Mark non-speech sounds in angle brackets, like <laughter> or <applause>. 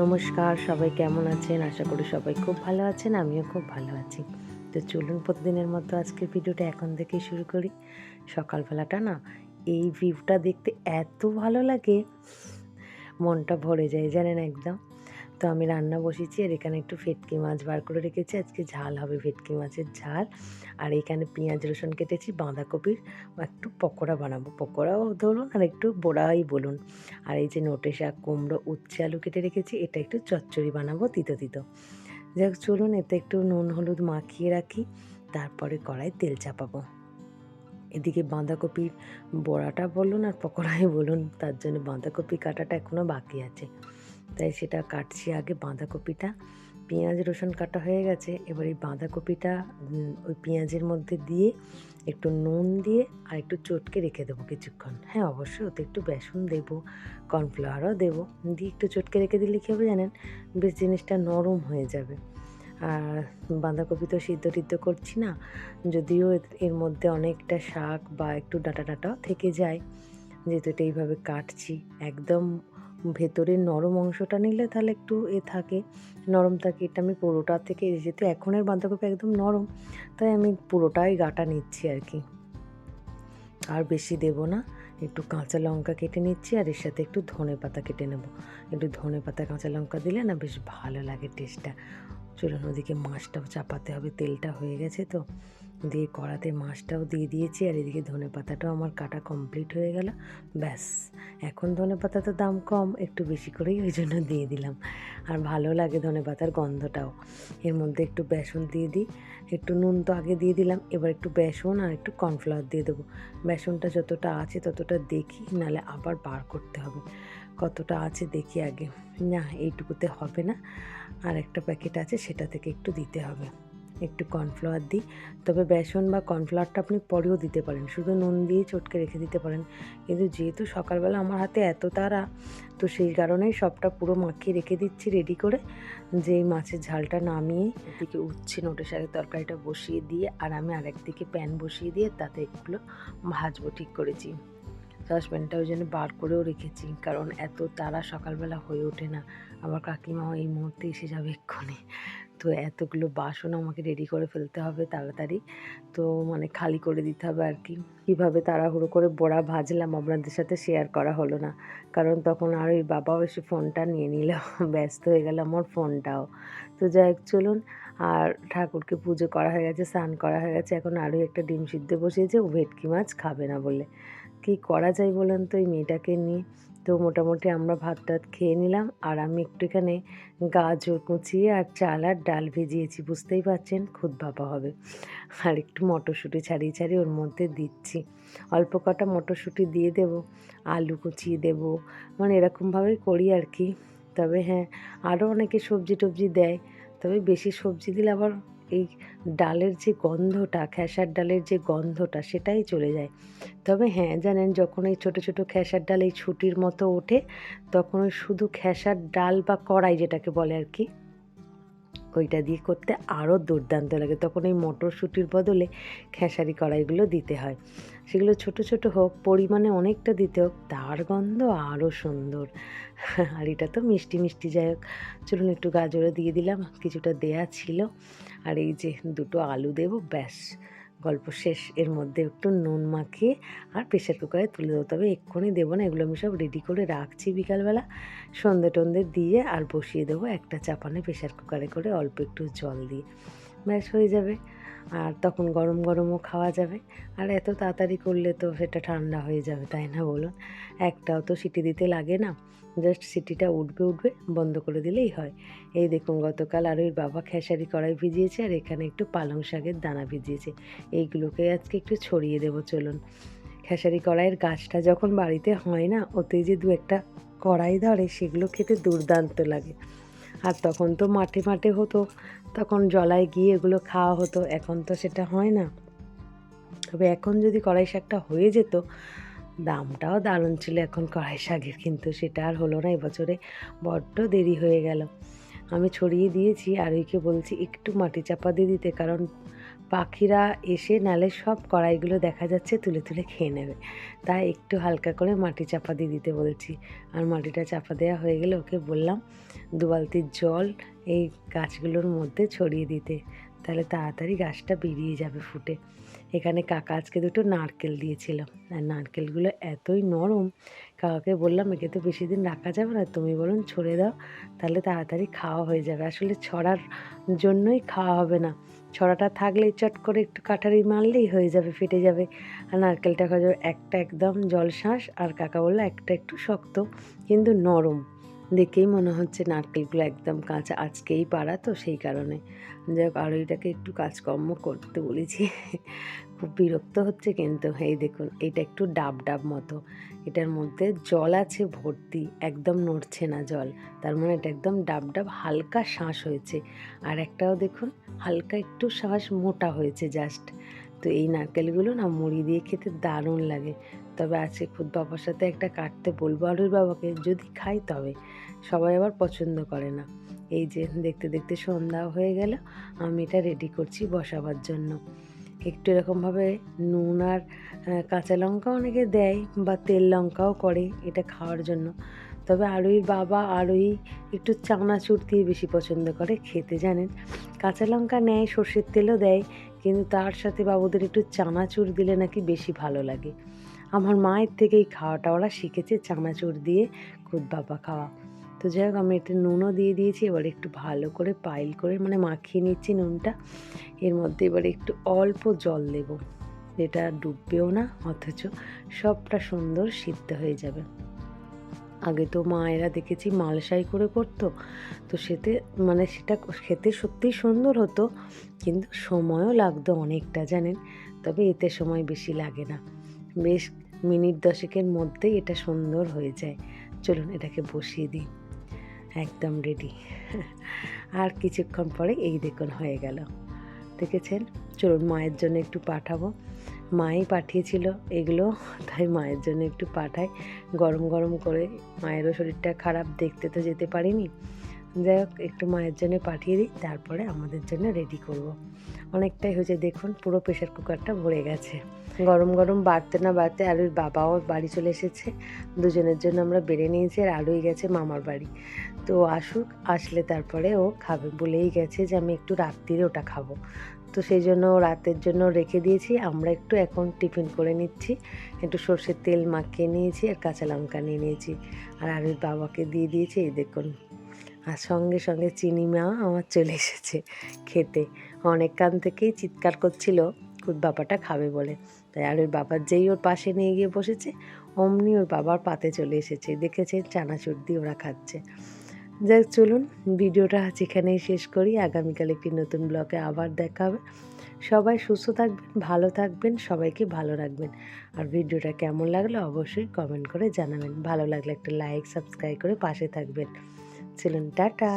নমস্কার, সবাই কেমন আছেন? আশা করি সবাই খুব ভালো আছেন, আমিও খুব ভালো আছি। তো চলুন প্রতিদিনের মতো আজকের ভিডিওটা এখন থেকে শুরু করি। সকালবেলাটা না, এই ভিউটা দেখতে এত ভালো লাগে, মনটা ভরে যায়, জানেন একদম? তো আমি রান্না বসেছি আর এখানে একটু ফেটকি মাছ বার করে রেখেছি। আজকে ঝাল হবে ফেটকি মাছের ঝাল। আর এখানে পেঁয়াজ, রসুন কেটেছি, বাঁধাকপির একটু পকোড়া বানাবো। পকোড়াও ধরুন আর একটু বড়াই বলুন। আর এই যে নোটে শাক, কুমড়ো, উচ্ছে, আলু কেটে রেখেছি, এটা একটু চচ্চড়ি বানাবো তিতো তিতো। যাই চলুন এতে একটু নুন, হলুদ মাখিয়ে রাখি, তারপরে কড়াই তেল চাপাবো। এদিকে বাঁধাকপির বড়াটা বলুন আর পকোড়াই বলুন, তার জন্য বাঁধাকপি কাটাটা এখনও বাকি আছে। তাই সেটা কাটছি আগে বাঁধাকপিটা। পেঁয়াজ, রসুন কাটা হয়ে গেছে। এবার এই বাঁধাকপিটা ওই পেঁয়াজের মধ্যে দিয়ে একটু নুন দিয়ে আর একটু চটকে রেখে দেবো কিছুক্ষণ। হ্যাঁ অবশ্যই ওতে একটু বেসন দেবো, কর্নফ্লাওয়ারও দেবো। দিয়ে একটু চটকে রেখে দিলে কী হবে জানেন? বেশ জিনিসটা নরম হয়ে যাবে। আর বাঁধাকপি তো সিদ্ধ টিদ্ধ করছি না, যদিও এর- মধ্যে অনেকটা শাক বা একটু ডাটা ডাটাও থেকে যায়। যেহেতু এটা এইভাবে কাটছি, একদম ভেতরের নরম অংশটা নিলে তাহলে একটু এ থাকে। নরম থাকে, এটা আমি পুরোটা থেকে যেহেতু এখনের বাঁধাকপি একদম নরম, তাই আমি পুরোটাই গাটা নিচ্ছি আর কি। আর বেশি দেব না, একটু কাঁচা লঙ্কা কেটে নিচ্ছি আর এর সাথে একটু ধনে পাতা কেটে নেব। একটু ধনে পাতা কাঁচা লঙ্কা দিলে না বেশ ভালো লাগে টেস্টটা। চলুন ওদিকে মাছটাও চাপাতে হবে, তেলটা হয়ে গেছে তো। দিয়ে কড়াতে মাছটাও দিয়ে দিয়েছি আর এদিকে ধনে পাতাটাও আমার কাটা কমপ্লিট হয়ে গেল। ব্যাস, এখন ধনে পাতা তো দাম কম, একটু বেশি করেই ওই জন্য দিয়ে দিলাম। আর ভালো লাগে ধনে পাতার গন্ধটাও। এর মধ্যে একটু বেসন দিয়ে দিই, একটু নুন তো আগে দিয়ে দিলাম, এবার একটু বেসন আর একটু কর্নফ্লাওয়ার দিয়ে দেবো। বেসনটা যতটা আছে ততটা দেখি, নালে আবার বার করতে হবে। কতটা আছে দেখি আগে। না, এইটুকুতে হবে না। আর একটা প্যাকেট আছে, সেটা থেকে একটু দিতে হবে। একটু কর্নফ্লাওয়ার দিই। তবে বেসন বা কর্নফ্লাওয়ারটা আপনি পরেও দিতে পারেন। শুধু নুন দিয়ে চটকে রেখে দিতে পারেন। কিন্তু যেহেতু সকালবেলা আমার হাতে এত তাড়া, তো সেই কারণেই সবটা পুরো মাখিয়ে রেখে দিচ্ছি রেডি করে। যে মাছের ঝালটা নামিয়ে এদিকে উচ্ছে নোটের সাথে তরকারিটা বসিয়ে দিয়ে, আর আমি আরেকদিকে প্যান বসিয়ে দিয়ে তাতে এগুলো ভাজবো ঠিক করেছি। সসপ্যানটা ওই জন্য বার করেও রেখেছি, কারণ এত তারা সকালবেলা হয়ে ওঠে না। আমার কাকিমাও এই মুহূর্তে এসে যাবে এক্ষুনি। তো এতগুলো বাসন আমাকে রেডি করে ফেলতে হবে তাড়াতাড়ি। তো মানে খালি করে দিতে হবে আর কি। কীভাবে তাড়াহুড়ো করে বড়া ভাজলাম আপনাদের সাথে শেয়ার করা হলো না। কারণ তখন আর ওই বাবাও এসে ফোনটা নিয়ে নিল। <laughs> ব্যস্ত হয়ে গেল আমার ফোনটাও তো যাই হোক, চলুন। আর ঠাকুরকে পুজো করা হয়ে গেছে, স্নান করা হয়ে গেছে। এখন আরও একটা ডিম সিদ্ধ বসিয়েছে, ও ভেটকি মাছ খাবে না বলে। কী করা যায় বলুন তো এই মেয়েটাকে নিয়ে? তো মোটামুটি আমরা ভাত টাত খেয়ে নিলাম আর আমি একটু এখানে গাজর কুচিয়ে আর চাল আর ডাল ভিজিয়েছি, বুঝতেই পারছেন? খুদ ভাপা হবে। আর একটু মটরশুঁটি ছাড়িয়ে ছাড়িয়ে ওর মধ্যে দিচ্ছি। অল্প কটা মটরশুঁটি দিয়ে দেবো, আলু কুচিয়ে দেবো। মানে এরকমভাবেই করি আর কি। তবে হ্যাঁ আরও অনেকে সবজি টবজি দেয়। তবে বেশি সবজি দিলে আবার এই ডালের যে গন্ধটা, খেসার ডালের যে গন্ধটা সেটাই চলে যায়। তবে হ্যাঁ জানেন যখন এই ছোটো ছোটো খেসার ডাল এই ছুটির মতো ওঠে, তখন ওই শুধু খেসার ডাল বা কড়াই যেটাকে বলে আর কি ওইটা দিয়ে করতে আরও দুর্দান্ত লাগে। তখন এই মটরশুঁটির বদলে খেসারি কড়াইগুলো দিতে হয়। সেগুলো ছোট ছোট হোক, পরিমাণে অনেকটা দিতে হোক, তার গন্ধ আরও সুন্দর। আর এটা তো মিষ্টি মিষ্টি, যাই হোক। চলুন একটু গাজরও দিয়ে দিলাম, কিছুটা দেয়া ছিল। আর এই যে দুটো আলু দেবো, ব্যাস। গল্প শেষ, এর মধ্যে একটু নুন মাখিয়ে আর প্রেশার কুকারে তুলে দেবো তবে এক্ষুনি দেবো না, এগুলো আমি সব রেডি করে রাখছি বিকালবেলা। সন্ধে টন্ধে দিয়ে আর বসিয়ে দেবো একটা চাপানে প্রেশার কুকারে করে অল্প একটু জল দিয়ে। ব্যাস, হয়ে যাবে। আর তখন গরম গরমও খাওয়া যাবে। আর এত তাড়াতাড়ি করলে তো সেটা ঠান্ডা হয়ে যাবে, তাই না বলুন? একটাও তো সিটি দিতে লাগে না। জাস্ট সিটিটা উঠবে উঠবে, বন্ধ করে দিলেই হয়। এই দেখুন গতকাল আর ওই বাবা খেসারি কড়াই ভিজিয়েছে আর এখানে একটু পালং শাকের দানা ভিজিয়েছে। এইগুলোকে আজকে একটু ছড়িয়ে দেবো, চলুন। খেসারি কড়াইয়ের গাছটা যখন বাড়িতে হয় না, ওতে যে দু একটা কড়াই ধরে, সেগুলো খেতে দুর্দান্ত লাগে। আর তখন তো মাঠে মাঠে হতো, তখন জলায় গিয়ে এগুলো খাওয়া হতো, এখন তো সেটা হয় না। তবে এখন যদি কড়াই শাকটা হয়ে যেত, দামটাও দারুণ ছিল এখন কড়াই শাকের, কিন্তু সেটা আর হলো না, এবছরে বড্ড দেরি হয়ে গেল। আমি ছড়িয়ে দিয়েছি আর ওইকে বলছি, একটু মাটি চাপা দিয়ে দিতে, কারণ পাখিরা এসে নালে সব কড়াইগুলো দেখা যাচ্ছে তুলে তুলে খেয়ে নেবে। তাই একটু হালকা করে মাটি চাপা দিয়ে দিতে বলছি। আর মাটিটা চাপা দেওয়া হয়ে গেলে ওকে বললাম, দু বালতির জল এই গাছগুলোর মধ্যে ছড়িয়ে দিতে। তাহলে তাড়াতাড়ি গাছটা বেরিয়ে যাবে ফুটে। এখানে কাকা আজকে দুটো নারকেল দিয়েছিল। আর নারকেলগুলো এতই নরম কাকাকে বললাম, একে তো বেশি দিন রাখা যাবে না, তুমি বলুন ছড়ে দাও, তাহলে তাড়াতাড়ি খাওয়া হয়ে যাবে। আসলে ছড়ার জন্যই খাওয়া হবে না। ছড়াটা থাকলেই চট করে একটু কাঠারি মারলেই হয়ে যাবে, ফেটে যাবে। আর নারকেলটা খাওয়া যাবে একটা একদম জলশ্বাস, আর কাকা বলল একটা একটু শক্ত, কিন্তু নরম। দেখেই মনে হচ্ছে নারকেলগুলো একদম কাঁচা, আজকেই পাড়া তো সেই কারণে। যাই হোক আরও এটাকে একটু কাজকর্ম করতে বলেছি। খুব বিরক্ত হচ্ছে কিন্তু, এই দেখুন, এটা একটু ডাব ডাব মতো। এটার মধ্যে জল আছে ভর্তি, একদম নড়ছে না জল। তার মানে এটা একদম ডাব ডাব, হালকা শ্বাস হয়েছে। আর একটাও দেখুন, হালকা একটু শ্বাস মোটা হয়েছে জাস্ট তো এই নারকেলগুলো না মুড়ি দিয়ে খেতে দারুণ লাগে। তবে আছে খুদ বাবার সাথে একটা কাটতে বলব আরুর বাবাকে, যদি খাই তবে। সবাই আবার পছন্দ করে না। এই যে দেখতে দেখতে সন্ধ্যা হয়ে গেল, আমি এটা রেডি করছি বসাবার জন্য। একটু এরকমভাবে নুন আর কাঁচা লঙ্কা অনেকে দেয় বা তেল লঙ্কাও করে এটা খাওয়ার জন্য। তবে আরুইর বাবা আরুই একটু চানাচুর দিয়ে বেশি পছন্দ করে খেতে, জানেন? কাঁচা লঙ্কা নেয়, সর্ষের তেলও দেয়, কিন্তু তার সাথে বাবুদের একটু চানাচুর দিলে নাকি বেশি ভালো লাগে। আমার মায়ের থেকেই খাওয়াটা ওরা শিখেছে চানাচুর দিয়ে খুদ বাবা খাওয়া। তো যাই হোক, আমি একটু নুনও দিয়ে দিয়েছি, এবার একটু ভালো করে পাইল করে মানে মাখিয়ে নিচ্ছি নুনটা। এর মধ্যে এবার একটু অল্প জল দেব। যেটা ডুববেও না, অথচ সবটা সুন্দর সিদ্ধ হয়ে যাবে। আগে তো মায়েরা দেখেছি মালসাই করে করতো, তো সেতে মানে সেটা খেতে সত্যিই সুন্দর হতো, কিন্তু সময়ও লাগতো অনেকটা জানেন, তবে এতে সময় বেশি লাগে না। বেশ মিনিট দশেকের মধ্যেই এটা সুন্দর হয়ে যায়। চলুন এটাকে বসিয়ে দিই। একদম রেডি আর কিছুক্ষণ পরে এই দেখুন হয়ে গেল। দেখেছেন? চলুন মায়ের জন্য একটু পাঠাবো। মাই পাঠিয়েছিল এগুলো, তাই মায়ের জন্য একটু পাঠাই গরম গরম করে মায়েরও শরীরটা খারাপ, দেখতে তো যেতে পারিনি। যাই হোক, একটু মায়ের জন্য পাঠিয়ে দিই, তারপরে আমাদের জন্য রেডি করব। অনেকটাই হয়েছে, দেখুন, পুরো প্রেশার কুকারটা ভরে গেছে। গরম গরম বাড়তে না বাড়তে আলুর বাবাও বাড়ি চলে এসেছে। দুজনের জন্য আমরা বেড়ে নিয়েছি আর আলুই গেছে মামার বাড়ি। তো আসুক, আসলে তারপরে ও খাবে বলেই গেছে যে আমি একটু রাত্রিরে ওটা খাব। তো সেই জন্য রাতের জন্য রেখে দিয়েছি, আমরা একটু এখন টিফিন করে নিচ্ছি। একটু সর্ষের তেল মাখিয়ে নিয়েছি আর কাঁচা লঙ্কা নিয়ে নিয়েছি। আর আলুর বাবাকে দিয়ে দিয়েছি, এই দেখুন। আর সঙ্গে সঙ্গে চিনি মা আমার চলে এসেছে খেতে। অনেক কান থেকেই চিৎকার করছিল, খুদ বাবাটা খাবে বলে। তাই আর ওর বাবার যেই ওর পাশে নিয়ে গিয়ে বসেছে, অমনি ওর বাবার পাতে চলে এসেছে। দেখেছে চানাচুর দিয়ে ওরা খাচ্ছে। যাক, চলুন, ভিডিওটা আজ এখানেই শেষ করি। আগামীকাল একটি নতুন ব্লগে আবার দেখা হবে। সবাই সুস্থ থাকবেন, ভালো থাকবেন, সবাইকে ভালো রাখবেন। আর ভিডিওটা কেমন লাগল অবশ্যই কমেন্ট করে জানাবেন। ভালো লাগলে একটা লাইক, সাবস্ক্রাইব করে পাশে থাকবেন। চলুন টাটা